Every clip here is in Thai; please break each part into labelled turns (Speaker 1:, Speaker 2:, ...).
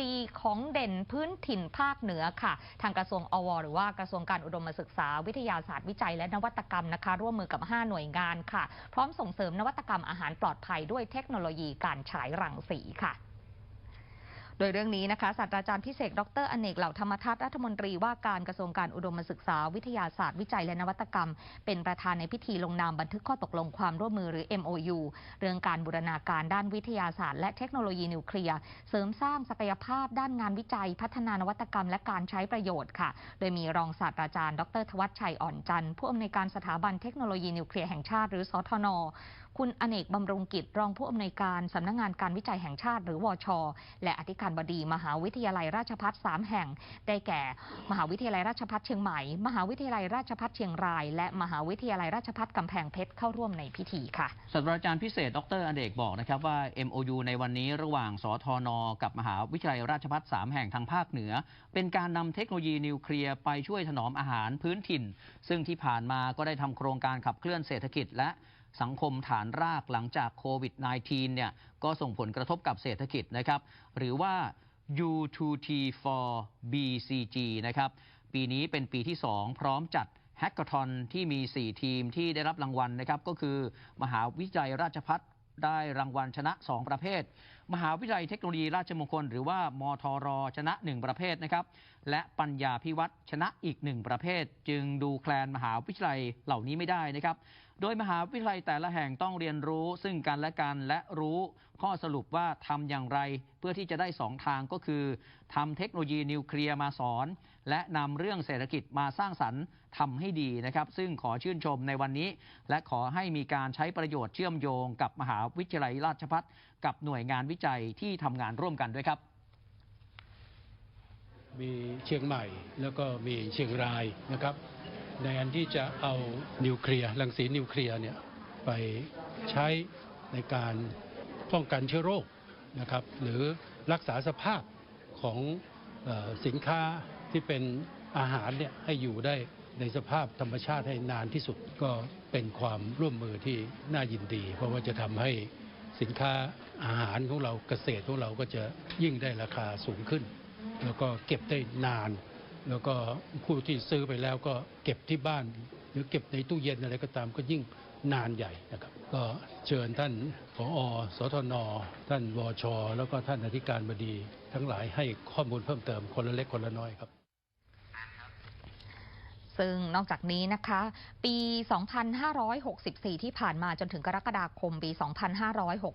Speaker 1: ปีของเด่นพื้นถิ่นภาคเหนือค่ะ ทางกระทรวงอว หรือว่ากระทรวงการอุดมศึกษา วิทยาศาสตร์วิจัยและนวัตกรรมนะคะ ร่วมมือกับ 5 หน่วยงานค่ะ พร้อมส่งเสริมนวัตกรรมอาหารปลอดภัยด้วยเทคโนโลยีการฉายรังสีค่ะ ดยเรื่องนี้นะคะศาสตราจารย์พิเศษ ดรอเนกเหล่าธรรมทัศน์รัฐมนตรีว่าการกระทรวงการอุดมศึกษา วิทยาศาสตร์วิจัยและนวัตกรรม เป็นประธานในพิธีลงนามบันทึกข้อตกลงความร่วมมือหรือ MOU เรื่องการบูรณาการด้านวิทยาศาสตร์และเทคโนโลยีนิวเคลียร์เสริมสร้างศักยภาพด้านงานวิจัย พัฒนานวัตกรรม และการใช้ประโยชน์ค่ะ โดยมีรองศาสตราจารย์ ดร ทวัชชัยอ่อนจันทร์ผู้อำนวยการสถาบันเทคโนโลยีนิวเคลียร์แห่งชาติ หรือสทน คุณอเนกบำรุงกิจรองผู้อำนวยการสำนักงานการวิจัยแห่งชาติ หรือวชและอธิการบดีมหาวิทยาลัยราชภัฏสามแห่ง ได้แก่ มหาวิทยาลัยราชภัฏเชียงใหม่ มหาวิทยาลัยราชภัฏเชียงราย และมหาวิทยาลัยราชภัฏกำแพงเพชรเข้าร่วมในพิธีค่ะ
Speaker 2: ศาสตราจารย์พิเศษ ดรอเนกบอกนะครับว่า MOU ในวันนี้ระหว่างสทน กับมหาวิทยาลัยราชภัฏสามแห่งทางภาคเหนือ เป็นการนำเทคโนโลยีนิวเคลียร์ไปช่วยถนอมอาหารพื้นถิ่น ซึ่งที่ผ่านมาก็ได้ทำโครงการขับเคลื่อนเศรษฐกิจและ สังคมฐานรากหลังจากโควิด -19 เนี่ยก็ส่งผลกระทบกับเศรษฐกิจนะครับ หรือว่า U2T for BCG นะครับ ปีนี้เป็นปีที่ 2 พร้อมจัดแฮกเกอร์ทอนที่มี 4 ทีมที่ได้รับรางวัลนะครับ ก็คือ มหาวิทยาลัยราชพัฒได้รางวัลชนะ 2 ประเภทมหาวิทยาลัยเทคโนโลยีราชมงคล หรือว่ามทรชนะ 1 ประเภทนะครับ และปัญญาพิวัตรชนะอีก 1 ประเภท จึงดูแคลนมหาวิทยาลัยเหล่านี้ไม่ได้นะครับ โดยมหาวิทยาลัยแต่ละแห่งต้องเรียนรู้ซึ่งกันและกันและรู้ข้อสรุปว่าทำอย่างไร เพื่อที่จะได้สองทางก็คือทำเทคโนโลยีนิวเคลียร์มาสอน และนำเรื่องเศรษฐกิจมาสร้างสรรค์ทำให้ดีนะครับ ซึ่งขอชื่นชมในวันนี้ และขอให้มีการใช้ประโยชน์เชื่อมโยงกับมหาวิทยาลัยราชภัฏกับหน่วยงานวิจัยที่ทำงานร่วมกันด้วยครับ
Speaker 3: มีเชียงใหม่แล้วก็มีเชียงรายนะครับ ในอันที่จะเอานิวเคลียร์รังสีนิวเคลียร์เนี่ยไปใช้ในการป้องกันเชื้อโรคนะครับหรือรักษาสภาพของออสินค้าที่เป็นอาหารเนี่ยให้อยู่ได้ในสภาพธรรมชาติให้นานที่สุดก็เป็นความร่วมมือที่น่ายินดี เพราะว่าจะทำให้ สินค้าอาหารของเราเกษตรของเราก็จะยิ่งได้ราคาสูงขึ้น แล้วก็เก็บได้นาน แล้วก็ผู้ที่ซื้อไปแล้วก็เก็บที่บ้าน หรือเก็บในตู้เย็นอะไรก็ตามก็ยิ่งนานใหญ่นะครับ ก็เชิญท่านผอสทน ท่านวช แล้วก็ท่านอธิการบดี ทั้งหลายให้ข้อมูลเพิ่มเติมคนละเล็กคนละน้อยครับ
Speaker 1: ซึ่งนอกจากนี้นะคะ ปี 2564 ที่ผ่านมาจนถึงกรกฎาคมปี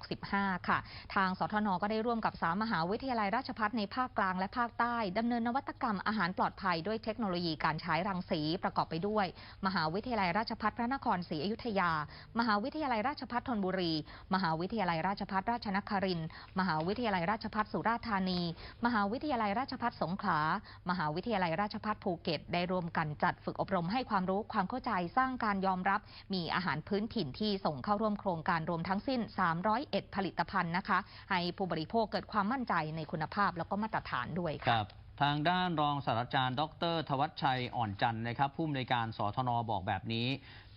Speaker 1: 2565 ค่ะ ทางสทนก็ได้ร่วมกับสามมหาวิทยาลัยราชภัฏในภาคกลางและภาคใต้ดำเนินนวัตกรรมอาหารปลอดภัยด้วยเทคโนโลยีการใช้รังสีประกอบไปด้วย มหาวิทยาลัยราชภัฏพระนครศรีอยุธยา มหาวิทยาลัยราชภัฏธนบุรี มหาวิทยาลัยราชภัฏราชนครินมหาวิทยาลัยราชภัฏสุราษฎร์ธานี มหาวิทยาลัยราชภัฏสงขลามหาวิทยาลัยราชภัฏภูเก็ตได้ร่วมกันจัดฝึกอบรมให้ความรู้ความเข้าใจสร้างการยอมรับ มีอาหารพื้นถิ่นที่ส่งเข้าร่วมโครงการรวมทั้งสิ้น 301 ผลิตภัณฑ์นะคะ ให้ผู้บริโภคเกิดความมั่นใจในคุณภาพแล้วก็มาตรฐานด้วย
Speaker 2: ค่ะรับทางด้านรองศาสตราจารย์ ดร ทวัชชัยอ่อนจันทร์นะครับผู้อำนวยการสทนบอกแบบนี้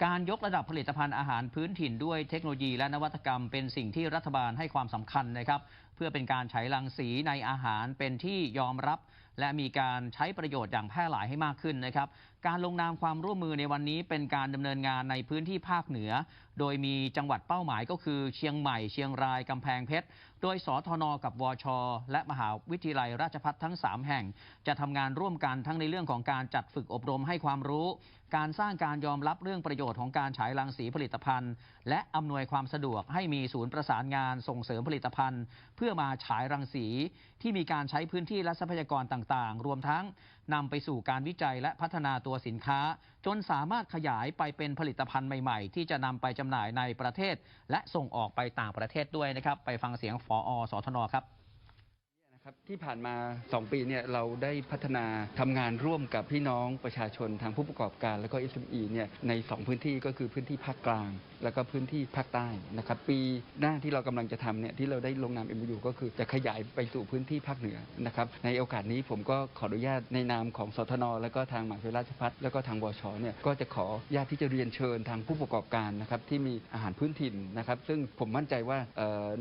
Speaker 2: การยกระดับผลิตภัณฑ์อาหารพื้นถิ่นด้วยเทคโนโลยีและนวัตกรรมเป็นสิ่งที่รัฐบาลให้ความสำคัญนะครับ เพื่อเป็นการใช้รังสีในอาหารเป็นที่ยอมรับ และมีการใช้ประโยชน์อย่างแพร่หลายให้มากขึ้นนะครับ การลงนามความร่วมมือในวันนี้เป็นการดำเนินงานในพื้นที่ภาคเหนือโดยมีจังหวัดเป้าหมายก็คือเชียงใหม่ เชียงราย กำแพงเพชร โดยสทนกับวช และมหาวิทยาลัยราชภัฏทั้ง 3 แห่ง จะทำงานร่วมกันทั้งในเรื่องของการจัดฝึกอบรมให้ความรู้ การสร้างการยอมรับเรื่องประโยชน์ของการฉายรังสีผลิตภัณฑ์ และอำนวยความสะดวกให้มีศูนย์ประสานงานส่งเสริมผลิตภัณฑ์ เพื่อมาฉายรังสี ที่มีการใช้พื้นที่และทรัพยากรต่างๆ รวมทั้งนำไปสู่การวิจัยและพัฒนาตัวสินค้าจนสามารถขยายไปเป็นผลิตภัณฑ์ใหม่ ๆ ที่จะนำไปจำหน่ายในประเทศ และส่งออกไปต่างประเทศด้วยนะครับ ไปฟังเสียงฝออสทนครับ
Speaker 4: ครับที่ผ่านมา 2 ปีเนี่ยเราได้พัฒนาทำงานร่วมกับพี่น้องประชาชนทางผู้ประกอบการ และก็ SME เนี่ยใน 2 พื้นที่ก็คือพื้นที่ภาคกลาง แล้วก็พื้นที่ภาคใต้นะครับปีหน้าที่เรากำลังจะทำเนี่ยที่เราได้ลงนาม MOU ก็คือจะขยายไปสู่พื้นที่ภาคเหนือนะครับในโอกาสนี้ผมก็ขออนุญาตในนามของสทน แล้วก็ทางมหาวิทยาลัยราชภัฏแล้วก็ทางวชเนี่ยก็จะขอญาตที่จะเรียนเชิญทางผู้ประกอบการนะครับที่มีอาหารพื้นถิ่นนะครับ ซึ่งผมมั่นใจว่า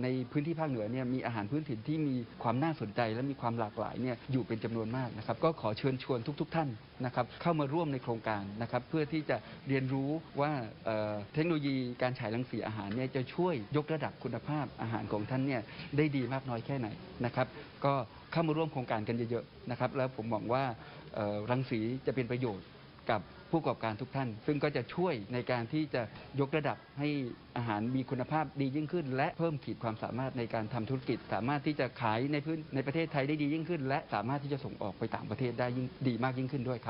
Speaker 4: ในพื้นที่ภาคเหนือเนี่ยมีอาหารพื้นถิ่นที่มีความน่าสนใจและมีความหลากหลายเนี่ยอยู่เป็นจำนวนมากนะครับ ก็ขอเชิญชวนทุกๆท่านนะครับเข้ามาร่วมในโครงการนะครับเพื่อที่จะเรียนรู้ว่าเเทคโนโลยีการฉายรังสีอาหารเนี่ยจะช่วยยกระดับคุณภาพอาหารของท่านเนี่ยได้ดีมากน้อยแค่ไหนนะครับ ก็เข้ามาร่วมโครงการกันเยอะๆนะครับ แล้วผมหวังว่ารังสีจะเป็นประโยชน์กับผู้ประกอบการทุกท่าน ซึ่งก็จะช่วยในการที่จะยกระดับให้อาหารมีคุณภาพดียิ่งขึ้น และเพิ่มขีดความสามารถในการทำธุรกิจ สามารถที่จะขายในพื้นในประเทศไทยได้ดียิ่งขึ้น และสามารถที่จะส่งออกไปต่างประเทศได้ยิ่งดีมากยิ่งขึ้นด้วยครับ